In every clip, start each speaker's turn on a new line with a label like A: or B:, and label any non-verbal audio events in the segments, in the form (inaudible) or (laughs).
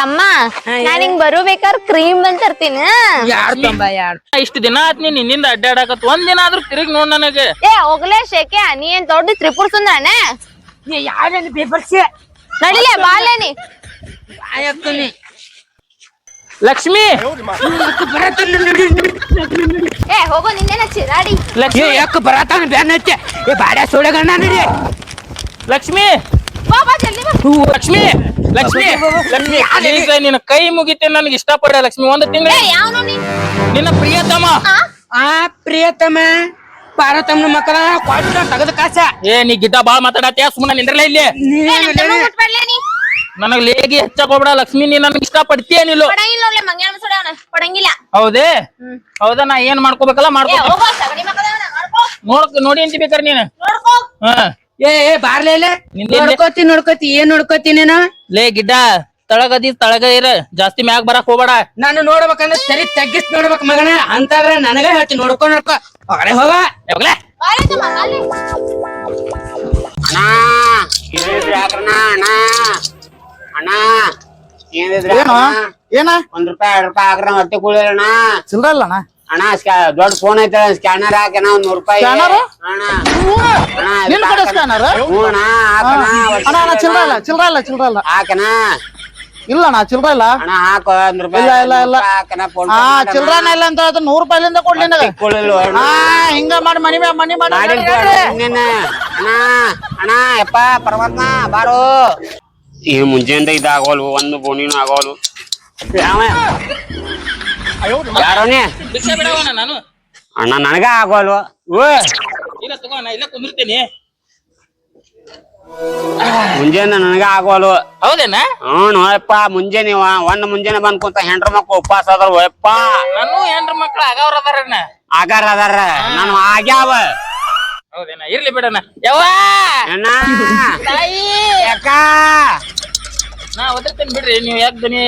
A: ತಮ್ಮ ನಾನ್ ಹಿಂಗ್ ಬರುಬೇಕಾದ್ರ ಕ್ರೀಮ್ ಬಂದ್ ತರ್ತೀನಿ
B: ಇಷ್ಟು ದಿನ ಆತ್ ನೀನ್ ನಿನ್ನಿಂದ ಅಡ್ಡಾಡಕತ್. ಒಂದ್ ದಿನ ಆದ್ರೂ ತಿರುಗಿ ನೋಡ್ ನನಗೆ.
A: ಏ ಹೋಗ್ಲೇ ಶೇಕೆ ನೀ ಏನ್ ದೊಡ್ಡ ತ್ರಿಪುರ ಸುಂದರನೆ
C: ಯಾರೇನು ಬೇಬರ್ಸಿ
A: ನಡಿಲೆ ಬಾಲೇನಿ
C: ಆಯಕ್ಕನಿ
B: ಲಕ್ಷ್ಮಿ!
A: ಏ ಹೋಗೋ ನಿನ್ನೇನ ಚಿರಾಡಿ.
B: ಲಕ್ಷ್ಮಿ!
C: ಯಾಕ ಬರತಾನ ಬ್ಯಾನ್ ಹಚ್ಚೆ? ಏ ಬಾಡ ಸೋಡಗಣ್ಣ ನಡಿ.
B: ಲಕ್ಷ್ಮಿ!
A: ಬಾ ಬಾ ಜಲ್ದಿ ಬಾ.
B: ಲಕ್ಷ್ಮಿ! ಲಕ್ಷ್ಮಿ ಲಕ್ಷ್ಮಿ ಈಗ ನಿನ್ನ ಕೈ ಮುಗಿತೆ ನನಗೆ ಇಷ್ಟಪಡ ಲಕ್ಷ್ಮಿ ಒಂದು ತಿಂಗಳ
A: ಏ ಯಾವನು ನೀ
B: ನಿನ್ನ ಪ್ರಿಯತಮ.
A: ಆ?
C: ಪ್ರಿಯತಮ ಪಾರ್ವತಮ್ಮನ ಮಕ್ಕಳ ಕೊಟ್ಟ ತಗದ ಕಾಸ.
B: ಏ ನೀ ಗಿಡ್ಡ ಬಾಳ್ ಮಾತಾಡತ್ತೆ ಸುಮ್ಮನೆ ನಿಂದ್ರಲ್ಲ ಇಲ್ಲಿ.
A: ನನ್
B: ನನಗ್ ಲೇಗಿ ಹೆಚ್ಚಕ್ ಹೋಗ್ಬೇಡ ಲಕ್ಷ್ಮಿ ನೀ ನನಗೆ
A: ಇಷ್ಟ ಪಡ್ತೀಯ ಮಂಗ್ಯಾನ ಪಡಂಗಿಲ್ಲ.
B: ಹೌದೇ? ಹೌದಾ ನಾ ಏನ್ ಮಾಡ್ಕೋಬೇಕಲ್ಲ ಮಾಡ್ಕೋ. ನೋಡ್ ನೋಡಿ ಅಂತ ಬೇಕಾರೆ ನೀನು.
A: ನೋಡ್ಕೋ.
B: ಹಾ.
C: ಏ ಏ ಬಾರ್ಲೇ ಇಲ್ಲ
B: ನಿಂದೆ-
C: ನೋಡ್ಕೋತಿ ನೋಡ್ಕೋತಿ ಏನ್ ನೋಡ್ಕೋತಿ ನೀನು?
B: ಲೇ ಗಿಡ್ಡ ತಳಗದಿ ತಳಗ ಇರ. ಜಾಸ್ತಿ ಮ್ಯಾಗ ಬರಕ್ ಹೋಗ್ಬೇಡ.
C: ನಾನು ನೋಡ್ಬೇಕಂದ್ರೆ ಸರಿ ತಗ್ಗಿಸ್ ನೋಡ್ಬೇಕ್ ಮಗನ. ಅಂತಾದ್ರ ನನಗ ಹೇಳ್ತಿ ನೋಡ್ಕೊ ನೋಡ್ಕೊ. ಹೊರಗಡೆ ಹೋಗ.
B: ಯಾವಾಗ್ಲೇ
D: ಅಣ್ಣ ಏನಿದ್ರಿ ಹಾಕ್ರಣ್ಣ ಅಣ್ಣ ಅಣ್ಣ ಏನಿದ್ರಿ
E: ಏನು? ಏನ?
D: ಒಂದ್ ರೂಪಾಯಿ ಎರಡ್ ರೂಪಾಯಿ ಹಾಕ್ರ ಹೊಟ್ಟೆ ಕೂಳಿರಣ್ಣ
E: ಚಿಲ್ರ ಅಲ್ಲಣ್ಣ
D: ಅಣ್ಣ ಸ್ಕ್ಯಾ- ದೊಡ್ಡ ಫೋನ್ ಐತೆ ಸ್ಕ್ಯಾನರ್ ಹಾಕಣ ಒಂದ್ ನೂರ್ ರೂಪಾಯಿ.
E: Scanner?
D: ಅಣ್ಣ. ಅಣ್ಣ
E: ನಿನ್ ಕಡೆ ಸ್ಕ್ಯಾನರ್
D: ಹ್ಞೂ ಅಣ್ಣ ಹಾಕಣ
E: ಅಣ್ಣ ಅಣ್ಣ ಚಿಲ್ರ ಇಲ್ಲ ಚಿಲ್ರ ಇಲ್ಲ ಚಿಲ್ರ ಇಲ್ಲ
D: ಹಾಕಣ.
E: ಇಲ್ಲ ಅಣ್ಣ ಚಿಲ್ರ ಇಲ್ಲ
D: ಅಣ್ಣ ಹಾಕು ಒಂದ್ ರೂಪಾಯಿ
E: ಇಲ್ಲ, ಇಲ್ಲ, ಇಲ್ಲ.
D: ಹಾಕಣ ಫೋನ್
E: ಹಾ ಚಿಲ್ರನ ಇಲ್ಲ ಅಂತ ಹೇಳ್ತಾರೆ ನೂರ್ ರೂಪಾಯಿಲಿಂದ ಕೊಡ್ಲಿ ನಿನಗೆ. ಹಾ ಹಿಂಗ ಮಾಡಿ ಮನಿ ಮನಿ ಮಾಡಿ
D: ನಿನ್ನ. ಅಣ್ಣ ಅಣ್ಣ ಯಪ್ಪ ಪರಮಾತ್ಮ ಬಾರೋ. ಈ ಮುಂಜಾನೆ ಇದಾಗೋಲ್ವು ಒಂದು ಬೋನಿನೂ ಆಗೋಲ್ವು. ಯಾವ ಯಾರೋನೇ
B: ಭಿಕ್ಷೆ ಬಿಡವನ ನಾನು.
D: ಅಣ್ಣ ನನಗ ಆಗೋಲ್ವ ಓ!
B: ಇಲ್ಲ ತಗೋ ನಾ ಇಲ್ಲ ಕುಂದಿರ್ತೀನಿ.
D: ಮುಂಜಾನೆ ನನಗ ಆಗೋಲ್ವ
B: ಹೌದೇನ?
D: ಹ್ಮ್ ನೋಯಪ್ಪ ಮುಂಜಾನೆ ಒಂದ್ ಮುಂಜಾನೆ ಬಂದ್ ಕುಂತ ಹೆಂಡ್ರ ಮಕ್ಳು ಉಪವಾಸ ಅದಾರ ಓಯಪ್ಪ.
B: ನಾನು ಹೆಂಡ್ರ ಮಕ್ಳು ಆಗವ್ರ ಅದಾರಣ್ಣ.
D: ಆಗಾರ ಅದಾರ ನಾನು ಆಗ್ಯಾವ.
B: ಹೌದೇನ? ಇರ್ಲಿ ಬಿಡಣ ಯವ್ವ!
D: ಅಣ್ಣ!
B: ತಾಯಿ!
D: ಯಾಕ?
B: ನಾ ಒದರ್ತೇನೆ ಬಿಡ್ರಿ ನೀವ್ ಯಾಕೆ ದನಿ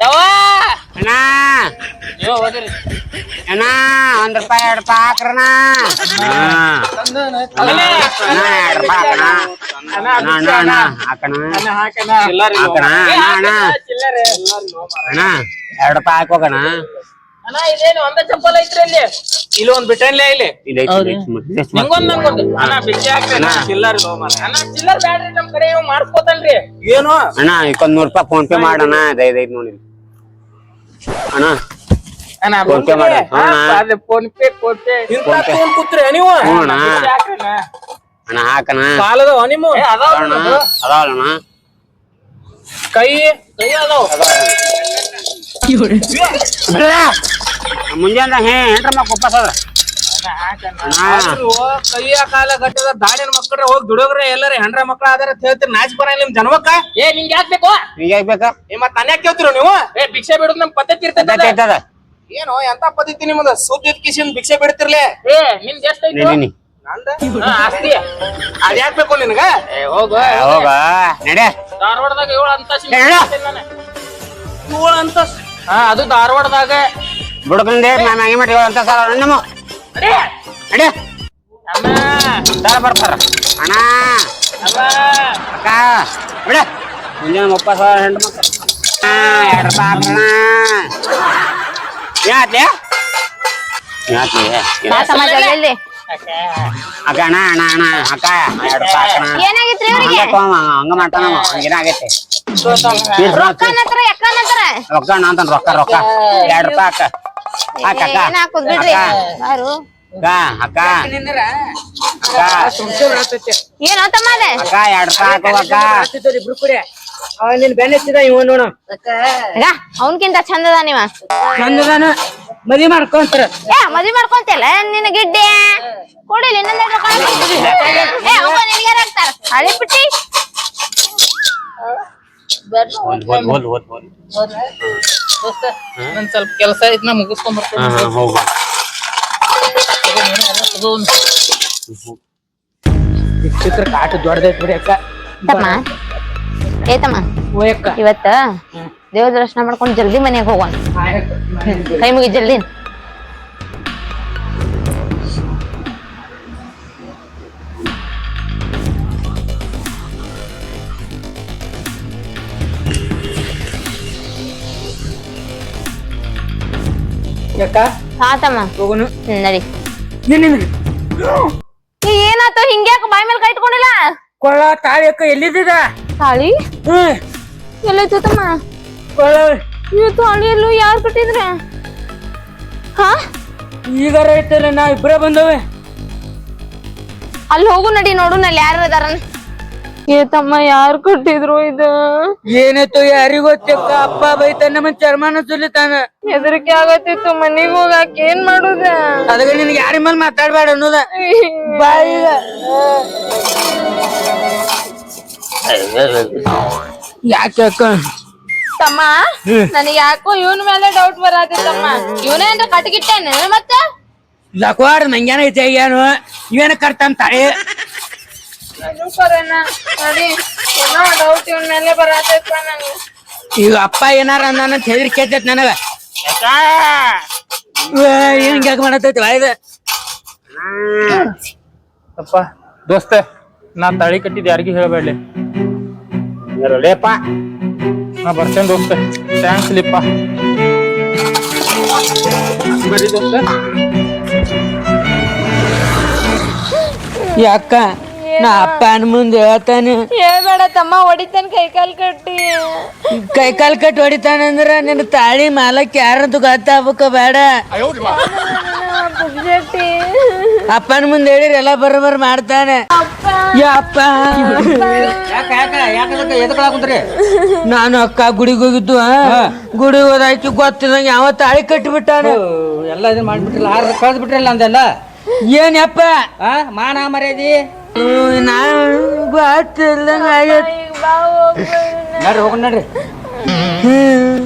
D: ಅಣ್ಣ. ಅಣ್ಣ ಒಂದ್ ರೂಪಾಯಿ ಎರಡ್ ರೂಪಾಯಿ ಹಾಕ್ರಣ ಅಣ್ಣ. ಎರಡ್ ರೂಪಾಯಿ ಹಾಕಣ ಅಣ್ಣ ಅಣ್ಣ ಅಣ್ಣ ಹಾಕಣ
B: ಚಿಲ್ಲರ್
D: ಹಾಕಣ ಅಣ್ಣ ಅಣ್ಣ
B: ಚಿಲ್ಲರೆ.
D: ಅಣ್ಣ ಎರಡ್ ರೂಪಾಯಿ ಹಾಕೋಗಣ
B: ಅಣ್ಣ ಇದೇನು ಒಂದ ಚಪ್ಪಲ್ ಐತ್ರಿ ಇಲ್ಲಿ? ಇಲ್ಲಿ ಒಂದ್ ಬಿಟ್ಟನ್ಲೇ ಇಲ್ಲಿ. ನಿಂಗೊಂದ್ ನಂಗೊಂದು. ಅಣ್ಣ ಭಿಕ್ಷೆ ಹಾಕ್ರಿ. ಚಿಲ್ಲರ್ ಅಣ್ಣ ಚಿಲ್ಲರ್ ಬ್ಯಾಡ್ರಿ ನಮ್ ಕಡೆ ಇವ್ ಮಾಡ್ಸ್ಕೊತನ್ರಿ. ಏನು?
D: ಅಣ್ಣ ಇಕ್ಕೊಂದ್ ನೂರ್ ರೂಪಾಯಿ ಫೋನ್ ಪೇ ಮಾಡಣ ಐದೈದ್ ನೋಡಿ ಅಣ್ಣ? ಫೋನ್ ಪೇ ಮಾಡು. ಹಾ, ಅಣ್ಣ.
B: PhonePe PhonePe.
D: Phone pay.
B: ಕೂತ್ರಿ ನೀವು?
D: ಅಣ್ಣ.
B: ಅಣ್ಣ.
D: ಹಾಕಣ
B: ಸಾಲದವ ನಿಮ್ಮ ಅದಾವ
D: ಅಣ್ಣ.
B: ಕೈ ಕೈ ಅದಾವ.
D: ಮುಂಜಾನೆ ಹೇ ಹೆಂಡ್ರ ಮಕ್ಳು
B: ಕೈಯ ಕಾಲ ಗಟ್ಟದ ದಾಡಿನ ಮಕ್ಕಳ ಹೋಗಿ ದುಡೋಗ್ರೆ ಎಲ್ಲರ ಹೆಂಡ್ರ ಮಕ್ಳ ಆದ್ರೆ ಅಂತ ಹೇಳ್ತೀರಿ ನಾಚ್ ಬರ ನಿಮ್ ಜನ್ಮಕ್ಕ? ಏ ನಿಂಗೆ ಯಾಕ್ ಬೇಕು?
D: ಯಾಕ್ ಬೇಕಾ?
B: ಏ ಮತ್ ನಾನು ಯಾಕೆ ಕೇಳ್ತಿರೋ ನೀವು? ಏ ಭಿಕ್ಷೆ ಬಿಡೋದ್ ನಮ್ ಪದ್ಧತಿ ಇರ್ತದ.
D: ಏನು
B: ಏನೋ ಎಂತ ಪದ್ಧತಿ ನಿಮ್ದ? ಸುದ್ದಿ ಕಿಶನ್ ಭಿಕ್ಷೆ ಬಿಡ್ತಿರ್ಲೇ? ಏ ನಿಂದ ಎಷ್ಟ
D: ನೀ ನೀ, ನೀ.
B: ನಂದ? ಹಾ, ಆಸ್ತಿ. ಅದ್ ಯಾಕ್ ಬೇಕು ನಿನಗ? ಏ ಹೋಗು
D: ಹೋಗ. ನಡೆ.
B: ಧಾರವಾಡದಾಗ ಏಳು ಅಂತ. ಏಳು ಅಂತ ಹಾ ಅದು ಧಾರವಾಡದಾಗ.
D: ಬುಡಕಂದೆ ನಾನು ಹಂಗೆ ಮಾಡಿ ಅಂತ ಸಲ ನಮ್ಮ
B: ಅಮ್ಮ.
D: ಸರ ಬರ್ತಾರ. ಅಣ್ಣ.
B: ಅಮ್ಮ.
D: ಅಕ್ಕ. ಬಿಡ ಮುಂಜಾನೆ ಎರಡ್ ಹಾಕೋಣ ಯಾತ್ಲೆ ಅಕ್ಕ ಅಣ್ಣ ಅಣ್ಣ ಅಣ್ಣ. ಅಕ್ಕ ಎರಡು ಹಾಕೋಣ
A: ಏನಾಗಿತ್ರಿ
D: ಹಂಗ ಮಾಡ್ತಾನ
A: ಹತ್ರ
D: ರೊಕ್ಕ ನಾ ಅಂತಾನ ರೊಕ್ಕ ರೊಕ್ಕ. ಎರಡ್ ರೂಪಾಯಿ ಅಕ್ಕ.
A: ಏನ್ ಹಾಕುದ್ ಬಿಡ್ರಿ? ಬಾರು.
D: ಅಕ್ಕ ಅಕ್ಕ. ಅಕ್ಕ.
A: ಏನೋ
D: ಅಕ್ಕ ಎರಡ್ ಅಕ್ಕ.
A: ಅವನ್ಕಿಂತ ಚಂದದ ಅದ ನೀವ?
C: ಚಂದದಾನ? ಮದಿ ಮಾಡ್ಕೊಂತಾರ.
A: ಏ ಮದಿ ಮಾಡ್ಕೊಂತಿಲ್ಲ ನಿನ್ನ ಗಿಡ್ಡೆ? ಕೊಡಿಲ್ಲ ಹಳಿ ಬಿಟ್ಟಿ
D: ಹೋಲ್
B: ನನ್ ಸ್ವಲ್ಪ ಕೆಲಸ ಐತ್ ನಾ ಮುಗಿಸ್ಕೊಂಡ್
D: ಹಾ
C: ಚಿತ್ರ ಕಾಟ ದೊಡ್ಡದೈತ್ ಬಿಡಿ ಅಕ್ಕ.
A: ತಮ್ಮ.
C: ಓಯಕ್ಕ
A: ಇವತ್ತ ದೇವ್ರ ದರ್ಶನ ಮಾಡ್ಕೊಂಡು ಜಲ್ದಿ ಮನೆಗೆ ಹೋಗೋಣ ಕೈ ಮುಗಿ ಜಲ್ದಿ.
C: ಯಾಕ?
F: ಹಾ ತಮ್ಮ
C: ಹೋಗುನು.
F: ಹ್ಮ್, ನಡಿ. ಏ, ಏನಾತು ಹಿಂಗ್ಯಾಕ ಬಾಯ್ ಮೇಲೆ ಕೈ ಇಟ್ಕೊಂಡಿಲ್ಲ
C: ಕೊಳ್ಳ ತಾಳಿ ಅಕ್ಕ ಎಲ್ಲಿದ್ದ
F: ತಾಳಿ?
C: ಹ್ಮ್.
F: ಎಲ್ಲೈತು ತಮ್ಮ
C: ಕೊಳ್ಳ
F: ಇವ್ ತಾಳಿ ಎಲ್ಲೂ ಯಾರು ಕಟ್ಟಿದ್ರ ಹಾ?
C: ಈಗಾರ ಐತಲ್ಲ ನಾ ಇಬ್ರೇ ಬಂದವೆ.
F: ಅಲ್ಲಿ ಹೋಗು ನಡಿ ನೋಡು ನಲ್ಲಿ ಯಾರು ಅದಾರ ಏ ತಮ್ಮ ಯಾರು ಕೊಟ್ಟಿದ್ರು ಇದು?
C: ಏನಾಯ್ತು ಯಾರಿಗ್ ಗೊತ್ತಕ್ಕ ಅಪ್ಪ ಬೈತಾನ ನಮ್ಮ ಚರ್ಮಾನ ಸುಲಿತಾನ.
F: ಹೆದರಿಕೆ ಆಗತ್ತಿತ್ತು ಮನಿಗ್ ಹೋಗಾಕ ಏನ್ ಮಾಡುದ?
C: ಅದಕ್ಕೆ ನಿನ್ಗೆ ಯಾರ ಮೇಲೆ ಮಾತಾಡ್ಬೇಡ ಅನ್ನೋದ? ಬಾಯಿಗ ಯಾಕೆ ಅಕ್ಕ?
F: ತಮ್ಮ ನನಗೆ ಯಾಕೋ ಇವನ್ ಮೇಲೆ ಡೌಟ್ ಬರತ್ತಿತ್ತಮ್ಮ ಇವನೇ ಅಂತ ಮತ್ತ ಮತ್ತೆ?
C: ಲಕ್ವಾಡ್ ನಂಗೇನ ಐತೆ ಏನು ಇವೇನ ಕರ್ತಾನ ತಾಳಿ
F: ಅಡಿ ಏನೋ ಡೌಟ್ ಇವನ್ ಮೇಲೆ ಬರತ್ತೈತ ನನಗೆ
C: ಈಗ ಅಪ್ಪ ಏನಾರ ಅಂದಾನ ಅಂತ ಹೆದರಿಕೆ ಕೇಳ್ತೈತಿ ನನಗ. ಏನ್ ಯಾಕೆ ಮಾಡತೈತಿ ವಾಯ್ದ
B: ಅಪ್ಪ ದೋಸ್ತ ನಾ ತಾಳಿ ಕಟ್ಟಿದ್ ಯಾರಿಗೂ ಹೇಳಬೇಡಿ
D: ಲೇಪ
B: ನಾ ಬರ್ತೇನೆ ದೋಸ್ತ. ಥ್ಯಾಂಕ್ಸ್ ಲಿಪ್ಪ. ದೋಸ್ತ.
C: ಯಾಕ ನಾ ಅಪ್ಪನ ಮುಂದೆ ಹೇಳ್ತಾನೆ.
F: ಹೇಳ್ಬೇಡ ತಮ್ಮ ಹೊಡಿತಾನ ಕೈಕಾಲ್ ಕಟ್ಟಿ.
C: ಕೈಕಾಲ್ ಕಟ್ಟಿ ಹೊಡಿತಾನಂದ್ರ ನಿನ್ನ ತಾಳಿ ಮಾಲಕ್ ಯಾರಂತ ಗೊತ್ತಾಗ ಬೇಡ.
F: ಪುಗ್ಜಟ್ಟಿ
C: ಅಪ್ಪನ ಮುಂದೆ ಹೇಳಿರಿ ಎಲ್ಲ ಬರೋಬರ್ ಮಾಡ್ತಾನೆ. ಯಪ್ಪ ನಾನು ಅಕ್ಕ ಗುಡಿಗೆ ಹೋಗಿದ್ದು ಗುಡಿಗೆ ಹೋದಾಯ್ತು ಗೊತ್ತಿದಂಗ ಯಾವ ತಾಳಿ ಕಟ್ಟಿಬಿಟ್ಟಾನ.
G: ಎಲ್ಲ ಇದನ್ನ ಮಾಡ್ಬಿಟ್ರಲ್ಲ ಆರ್ ಕಳ್ದ್ ಬಿಟ್ರಲ್ಲ ಅಂದೆಲ್ಲ
C: ಏನಪ್ಪ
G: ಆ ಮಾನ ಮರ್ಯಾದಿ?
C: ಹ್ಮ್.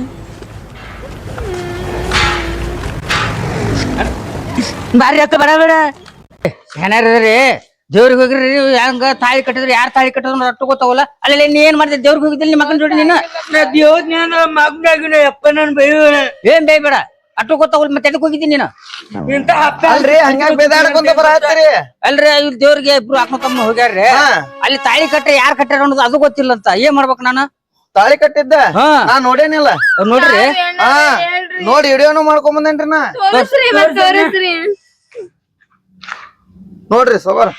C: ಬಾರಿ ಅಕ್ಕ ಬಡ ಬೇಡ
G: ಏನಾರದ್ರಿ ದೇವ್ರಿಗೆ ಹೋಗಿರಿ ನೀವು ಹೆಂಗ ತಾಳಿ ಕಟ್ಟಿದ್ರಿ ಯಾರ್ ತಾಳಿ ಕಟ್ಟಿದ್ರು ಅಟ್ಟು ಗೊತ್ತಾವಲ್ಲ ಅಲ್ಲಿ ನೀ ಏನ್ ಮಾಡಿದೆ ದೇವ್ರಿಗೆ ಹೋಗಿದ್ದಿಲ್ಲ ನಿಮ್ಮ ಮಗನ ಜೋಡಿ ನೀನು
C: ದೇವ್ರ ಅಪ್ಪ ನನ್ ಬೈಯೋಣ
G: ಏನ್ ಬೇಡ ಅಟ್ಟು ಗೊತ್ತಾವಲ್ಲ ಮತ್ತೆ ಎದಕ್ ಹೋಗಿದ್ದೀನಿ ನೀನು?
C: ಇಂತ ಅಪ್ಪ
H: ಅಲ್ರಿ ಹಂಗ್ಯಾಕ್ ಬೇದಾಡ್ಕೊಂತ ಬರತ್ತೀರಿ
G: ಅಲ್ರಿ ಇವ್ರ ದೇವ್ರಿಗೆ ಇಬ್ರು ಅಕ್ಕ ತಮ್ಮ ಹೋಗ್ಯಾರ್ರಿ. ಅಲ್ಲಿ ತಾಳಿ ಕಟ್ಟ್ರೆ ಯಾರ್ ಕಟ್ಟಾರ ಅನ್ನೋದು ಅದು ಗೊತ್ತಿಲ್ಲ ಅಂತ. ಏನ್ ಮಾಡ್ಬೇಕು ನಾನು?
H: ತಾಳಿ ಕಟ್ಟಿದ್ದ?
G: ಹಾ.
H: ನಾ ನೋಡೇನಿಲ್ಲ.
G: ನೋಡ್ರಿ.
H: ಹಾ. ನೋಡಿ ವಿಡಿಯೋನು ಮಾಡ್ಕೊಂಡ್ ಬಂದೇನ್ರಿ ನಾ.
F: ತೋರಿಸ್ರಿ ಮತ್ತ್ ತೋರಿಸ್ರಿ
H: ನೋಡ್ರಿ ಸೋಬರ್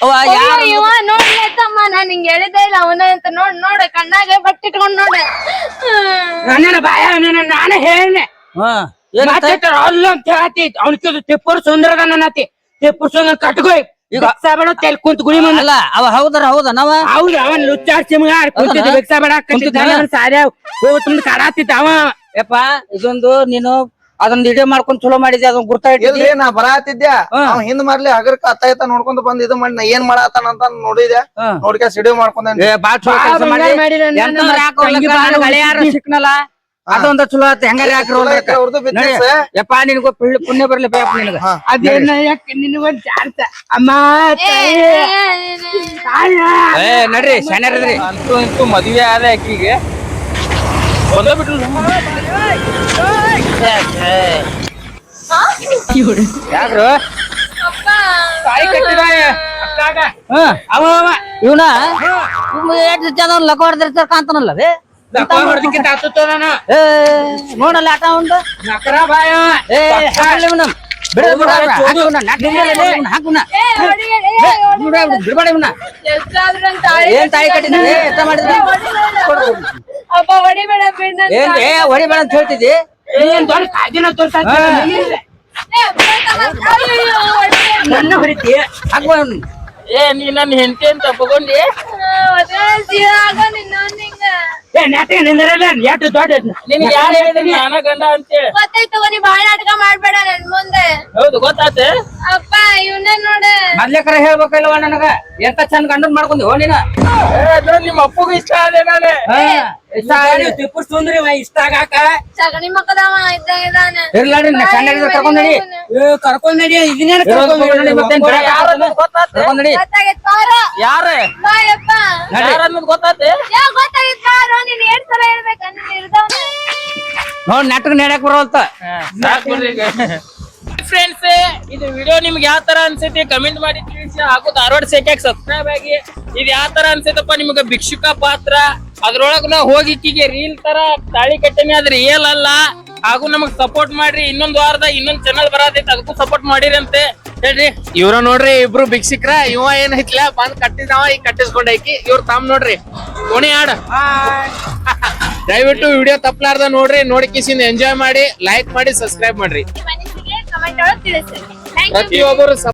G: ಅವ
F: ಅಯ್ಯೋ,
G: ಯಾರು
F: ಇವ ನೋಡ್ಲೆ ತಮ್ಮ ನಾನ್ ನಿಂಗೆ ಹೇಳಿದ್ದೆ ಇಲ್ಲ ಅವನ ಅಂತ ನೋಡ್ ನೋಡ ಕಣ್ಣಾಗ ಬಟ್ಟೆ ಇಟ್ಕೊಂಡ್ ನೋಡ.
C: ನನ್ನ ಬಾಯ ನನ್ನ ನಾನು ಹೇಳನೆ
G: ಹಾ?
C: ಮಾತಾಡ್ತಾರ ಅಲ್ಲ ಅಂತ ಹೇಳತಿ. ಅವ್ನ ತಿಪ್ಪೂರ್ ಸುಂದರದ ನನ್ನತಿ ತಿಪ್ಪೂರ್ ಸುಂದರ ಕಟ್ಕೋಯ್ ಈಗ ಬೇಡ ತೆಲ್ ಕುಂತ ಗುಡಿ ಮುಂದ.
G: ಅಲ್ಲ ಅವ ಹೌದರ ಹೌದ? ನಾವ?
C: ಹೌದು ಅವನ್ ಲುಚ್ಚಾಡ್ಸಿ ಮಗ ಕುಂತಿದ್ದ
G: ಹೌದಾ?
C: ಬೆಕ್ಸ ಬೇಡ
G: ಕುಂತಿದ್ದಾನ?
C: ಸಾರ್ಯ ಹೋಗ್ ತುಂಬ ಕಾಡಾತಿದ್ದ ಅವ.
G: ಯಪ್ಪ ಇದೊಂದು ನೀನು ಅದನ್ನ ವಿಡಿಯೋ ಮಾಡ್ಕೊಂಡ್ ಚಲೋ ಮಾಡಿದ್ದೆ ಅದನ್ನ ಗುರ್ತಾ
H: ಇಲ್ರಿ ನಾ ಬರಾತಿದ್ದೆ. ಅವ್ ಹಿಂದ್ ಮಾಡ್ಲಿ ಹಗರ್ಕ ಅತ್ತಾಯ್ತ ನೋಡ್ಕೊಂಡ್ ಬಂದ್ ಇದು ಮಾಡಿ ನಾ ಏನ್ ಮಾಡತ್ತಾನ ಅಂತ ನೋಡಿದೆ. ನೋಡ್ಕ ಸಿಡಿಯೋ ಮಾಡ್ಕೊಂಡ್ಲಾ
G: ಏ ಬಾಳ್ ಚಲೋ
C: ಬಾಳ್
G: ಕೆಲ್ಸ ಮಾಡಿ
C: ಬಂಗಾರ ಮಾಡಿ ನನ್ನ
G: ಎಂತಂದ್ರ
C: ನಮ್ಮ
G: ಹಾಕೋಲ್ಲ
C: ತಂಗಿ
G: ಕಣ್,
C: ಬಾಳ್
G: ನನಗ್ ಸಿಕ್ನಲ್ಲ? ಅದೊಂದ ಚಲೋ ಆತ ಹೆಂಗಾರ. ಯಪ್ಪ ನಿನಗೂ ಪುಣ್ಯ ಬರ್ಲಿ ಪಾಪ ನಿನಗ.
C: ಅದೇನ ನಿನಗೊಂದ್ ಚಾರ್ತ ಅಮ್ಮ
G: ನಡ್ರಿ ಶನಿ
B: ಅಂತೂ ಇಂತೂ ಮದ್ವೆ ಆದ ಆಕಿಗೆ. ಬಂದ ಬಿಟ್ರು
G: ಯಾಕ್ರು?
C: ತಾಯಿ ಅವ
G: ಇವನ? ಎಷ್ಟು ಜನ ಲಕ ಹೊಡೆದಿರ್ತಾರ ಕಾಂತನಲ್ಲ ನೋಡಲ್ಲ ಆಟ ಒಂದು. ಬಿಡ್ಬೇಡ. ಏನ್ ತಾಯಿ ಕಟ್ಟಿದ್ರೆ ಎಷ್ಟ ಮಾಡಿದ್ರಿ?
F: ಅಪ್ಪ ಹೊಡಿಬೇಡ ಬಿಡ್ ನನ್
G: ಏನ್ ಏ ಹೊಡಿಬೇಡ ಅಂತ ಹೇಳ್ತಿದ್ದಿ?
C: ಏನ್ ದೊಡ್ಡ ಕಾಜಿನ ತೋರ್ಸಾಕ
F: ಏ, ಬಿಡು. ತಮ್ಮ.
C: ನನ್ನ ಹೊಡಿತಿ
G: ಹಾಕ್ಬಾ
B: ಏ ನೀ ನನ್ನ ಹೆಂಡತಿ ಅಂತ
F: ನಿಂಗ.
C: ಏ ನಾಟಕ ನಿಂದ್ರಲ್ಲ? ಎಷ್ಟು ದೊಡ್ಡ
B: ನಿನಗೆ ಯಾರು ಹೇಳಿದ್ರಿ ನಾನ ಗಂಡ ಅಂತೇಳಿ
F: ಗೊತ್ತಾಯ್ತು ನೀ ಬಾಳ ನಾಟಕ ಮಾಡ್ಬೇಡ ನನ್ ಮುಂದೆ.
B: ಹೌದು ಗೊತ್ತಾತೆ
F: ಅಪ್ಪ ಇವನೇ ನೋಡ.
G: ಮೊದ್ಲೇಕರ ಹೇಳ್ಬೇಕಲ್ವ ನನಗ? ಎಂತ ಚಂದ ಗಂಡನ್ ಮಾಡ್ಕೊಂಡಿ ಹೋ ನೀನ?
B: ಏ, ಅದು ನಿಮ್ಮ ಅಪ್ಪಗೂ ಇಷ್ಟ ಅದೇ ನಾನೇ.
C: ಸುಂದ್ರಿ ಇಷ್ಟ ಆಗಾಕ
F: ಸಗಣಿ ಮಕ್ಕದವ ಇದ್ದಂಗ ಇದಾನೆ
G: ಇರ್ಲಾಡ್ರಿ ನಾ ಸಣ್ಣ ಹಿಡಿದ್ರೆ ಕರ್ಕೊಂಡ್ ನಡಿ.
C: ಏ, ಕರ್ಕೊಂಡ್ ನಡಿ ಇದನ್ನೇನ ಕರ್ಕೊಂಡ್ ನಡಿ
G: ಮತ್ತೇನ್ ಬೇಡ,
B: ಗೊತ್ತಾತೆ
G: ಕರ್ಕೊಂಡ್ ನಡಿ.
F: ಗೊತ್ತಾಗೈತ್ ಬಾರ
B: ಯಾರ? ಅನ್ನೋದು ಗೊತ್ತಾತೆ
G: ನೋಡ್ ನೆಟ್ಟಗ್ ನೆಡಕ್ ಬರೋಲ್ತ
B: ಫ್ರೆಂಡ್ಸ್ ಇದು ವಿಡಿಯೋ ನಿಮ್ಗೆ ಯಾವ ತರ ಅನ್ಸೈತಿ ಕಮೆಂಟ್ ಮಾಡಿ ತಿಳಿಸಿ. ಹಾಗೂ ಧಾರವಾಡ ಸೇಕ್ಯಾಗ ಸಬ್ಸ್ಕ್ರೈಬ್ ಆಗಿ. ಇದು ಯಾವ ತರ ಅನ್ಸೈತಪ್ಪ ನಿಮ್ಗೆ ಭಿಕ್ಷುಕ ಪಾತ್ರ? ಅದ್ರೊಳಗ ನಾವು ಹೋಗಿ ಕೀಗೆ ರೀಲ್ ತರ ತಾಳಿ ಕಟ್ಟನೆ ಆದ್ರೆ ರಿಯಲ್ ಅಲ್ಲ. ಹಾಗೂ ನಮಗ್ ಸಪೋರ್ಟ್ ಮಾಡ್ರಿ. ಇನ್ನೊಂದ್ ವಾರದ ಇನ್ನೊಂದ್ ಚಾನಲ್ ಬರತೈತಿ ಅದಕ್ಕೂ ಸಪೋರ್ಟ್ ಮಾಡಿರಿ ಅಂತೆ. ಹೇಳ್ರಿ. ಇವ್ರ ನೋಡ್ರಿ ಇಬ್ರು ಭಿಕ್ಷಿಕ್ರ ಇವ ಏನ್ ಐತ್ಲ? ಬಂದ್ ಕಟ್ಟಿದವ ಈಗ ಕಟ್ಟಿಸ್ಕೊಂಡೈಕಿ ಇವ್ರ ತಮ್ ನೋಡ್ರಿ. ಕೋಣಿ ಆಡ (laughs) ದಯವಿಟ್ಟು ವಿಡಿಯೋ ತಪ್ಪಲಾರ್ದ ನೋಡ್ರಿ ನೋಡಿ ಕಿಸಿಂದ ಎಂಜಾಯ್ ಮಾಡಿ ಲೈಕ್ ಮಾಡಿ ಸಬ್ಸ್ಕ್ರೈಬ್ ಮಾಡ್ರಿ.
F: ನಿಮ್ಮ ಅನಿಸಿಕೆ